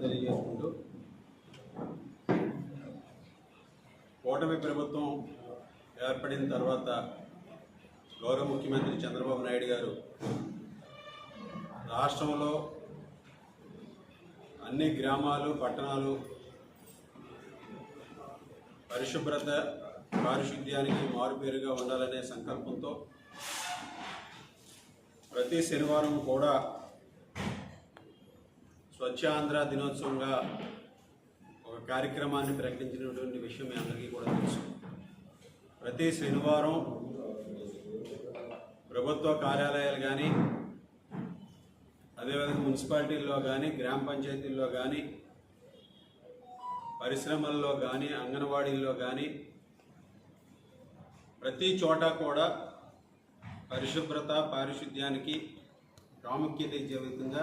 తెలియజేసుకుంటూ కూటమి ప్రభుత్వం ఏర్పడిన తర్వాత గౌరవ ముఖ్యమంత్రి చంద్రబాబు నాయుడు గారు రాష్ట్రంలో అన్ని గ్రామాలు పట్టణాలు పరిశుభ్రత పారిశుద్ధ్యానికి మారుపేరుగా ఉండాలనే సంకల్పంతో ప్రతి శనివారం కూడా స్వచ్ఛ ఆంధ్ర దినోత్సవంగా ఒక కార్యక్రమాన్ని ప్రకటించినటువంటి విషయం మీ అందరికీ కూడా తెలుసు. ప్రతి శనివారం ప్రభుత్వ కార్యాలయాలు కానీ అదేవిధంగా మున్సిపాలిటీల్లో కానీ గ్రామ పంచాయతీల్లో కానీ పరిశ్రమల్లో కానీ అంగన్వాడీల్లో కానీ ప్రతి చోట కూడా పరిశుభ్రత పారిశుద్ధ్యానికి ప్రాముఖ్యత ఇచ్చే విధంగా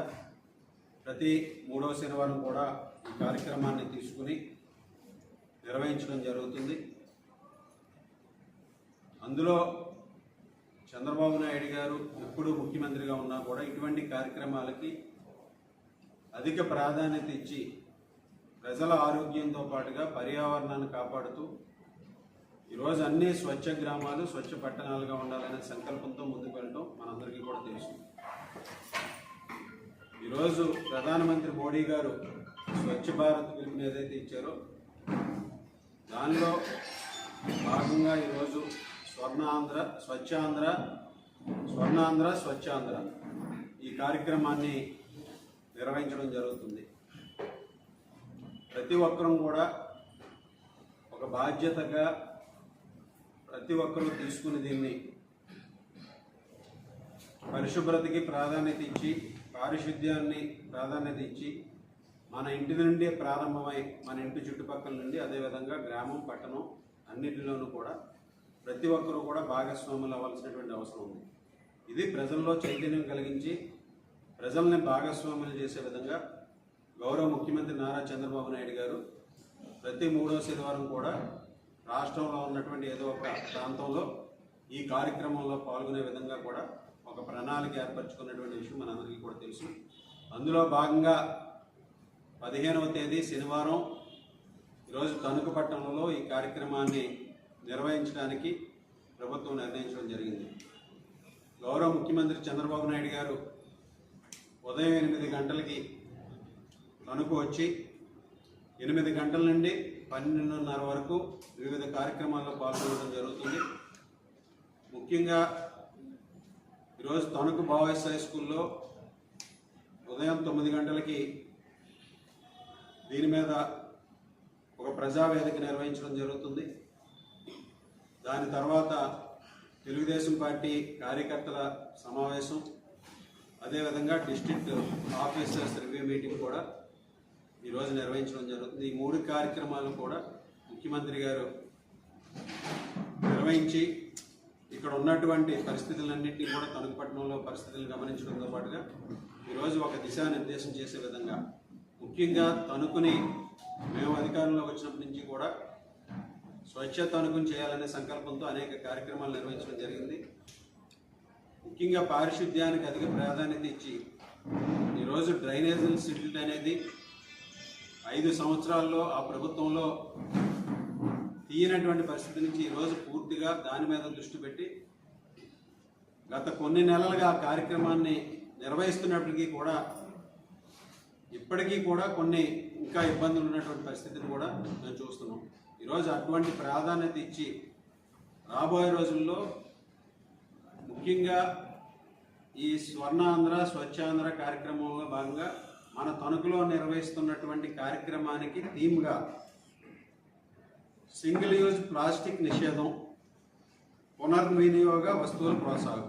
ప్రతి మూడవ శనివారం కూడా ఈ కార్యక్రమాన్ని తీసుకుని నిర్వహించడం జరుగుతుంది. అందులో చంద్రబాబు నాయుడు గారు ఎప్పుడు ముఖ్యమంత్రిగా ఉన్నా కూడా ఇటువంటి కార్యక్రమాలకి అధిక ప్రాధాన్యత ఇచ్చి ప్రజల ఆరోగ్యంతో పాటుగా పర్యావరణాన్ని కాపాడుతూ ఈరోజు అన్ని స్వచ్ఛ గ్రామాలు స్వచ్ఛ పట్టణాలుగా ఉండాలనే సంకల్పంతో ముందుకు వెళ్ళడం మనందరికీ కూడా తెలుసు. ఈరోజు ప్రధానమంత్రి మోడీ గారు స్వచ్ఛ భారత్ పిలుపుని ఏదైతే ఇచ్చారో దానిలో భాగంగా ఈరోజు స్వర్ణాంధ్ర స్వచ్ఛాంధ్ర స్వర్ణాంధ్ర స్వచ్ఛాంధ్ర ఈ కార్యక్రమాన్ని నిర్వహించడం జరుగుతుంది. ప్రతి ఒక్కరూ కూడా ఒక బాధ్యతగా ప్రతి ఒక్కరూ తీసుకుని దీన్ని పరిశుభ్రతకి ప్రాధాన్యత ఇచ్చి పారిశుద్ధ్యాన్ని ప్రాధాన్యత ఇచ్చి మన ఇంటి నుండి ప్రారంభమై మన ఇంటి చుట్టుపక్కల నుండి అదేవిధంగా గ్రామం పట్టణం అన్నిటిలోనూ కూడా ప్రతి ఒక్కరూ కూడా భాగస్వాములు అవ్వాల్సినటువంటి అవసరం ఉంది. ఇది ప్రజల్లో చైతన్యం కలిగించి ప్రజల్ని భాగస్వాములు చేసే విధంగా గౌరవ ముఖ్యమంత్రి నారా చంద్రబాబు నాయుడు గారు ప్రతి మూడో శనివారం కూడా రాష్ట్రంలో ఉన్నటువంటి ఏదో ఒక ప్రాంతంలో ఈ కార్యక్రమంలో పాల్గొనే విధంగా కూడా ఒక ప్రణాళిక ఏర్పరచుకున్నటువంటి విషయం మనందరికీ కూడా తెలుసు. అందులో భాగంగా పదిహేనవ తేదీ శనివారం ఈరోజు తణుకు పట్టణంలో ఈ కార్యక్రమాన్ని నిర్వహించడానికి ప్రభుత్వం నిర్ణయించడం జరిగింది. గౌరవ ముఖ్యమంత్రి చంద్రబాబు నాయుడు గారు ఉదయం ఎనిమిది గంటలకి తణుకు వచ్చి ఎనిమిది గంటల నుండి పన్నెండున్నర వరకు వివిధ కార్యక్రమాల్లో పాల్గొనడం జరుగుతుంది. ముఖ్యంగా ఈరోజు తణుకు బాయ్స్ హై స్కూల్లో ఉదయం తొమ్మిది గంటలకి దీని మీద ఒక ప్రజావేదిక నిర్వహించడం జరుగుతుంది. దాని తర్వాత తెలుగుదేశం పార్టీ కార్యకర్తల సమావేశం అదేవిధంగా డిస్ట్రిక్ట్ ఆఫీసర్స్ రివ్యూ మీటింగ్ కూడా ఈరోజు నిర్వహించడం జరుగుతుంది. ఈ మూడు కార్యక్రమాలు కూడా ముఖ్యమంత్రి గారు నిర్వహించి ఇక్కడ ఉన్నటువంటి పరిస్థితులన్నింటినీ కూడా తణుకుపట్నంలో పరిస్థితులను గమనించడంతో పాటుగా ఈరోజు ఒక దిశానిర్దేశం చేసే విధంగా ముఖ్యంగా తణుకుని మేము అధికారంలోకి వచ్చినప్పటి నుంచి కూడా స్వచ్ఛ తణుకుని చేయాలనే సంకల్పంతో అనేక కార్యక్రమాలు నిర్వహించడం జరిగింది. ముఖ్యంగా పారిశుద్ధ్యానికి అధిక ప్రాధాన్యత ఇచ్చి ఈరోజు డ్రైనేజల్ సిల్ట్ అనేది ఐదు సంవత్సరాల్లో ఆ ప్రభుత్వంలో తీయనటువంటి పరిస్థితి నుంచి ఈరోజు పూర్తిగా దాని మీద దృష్టి పెట్టి గత కొన్ని నెలలుగా ఆ కార్యక్రమాన్ని నిర్వహిస్తున్నప్పటికీ కూడా ఇప్పటికీ కూడా కొన్ని ఇంకా ఇబ్బందులు ఉన్నటువంటి పరిస్థితిని కూడా మేము చూస్తున్నాం. ఈరోజు అటువంటి ప్రాధాన్యత ఇచ్చి రాబోయే రోజుల్లో ముఖ్యంగా ఈ స్వర్ణాంధ్ర స్వచ్ఛాంధ్ర కార్యక్రమంలో భాగంగా మన తణుకులో నిర్వహిస్తున్నటువంటి కార్యక్రమానికి థీమ్గా సింగిల్ యూజ్ ప్లాస్టిక్ నిషేధం పునర్వినియోగ వస్తువుల ప్రోత్సాహం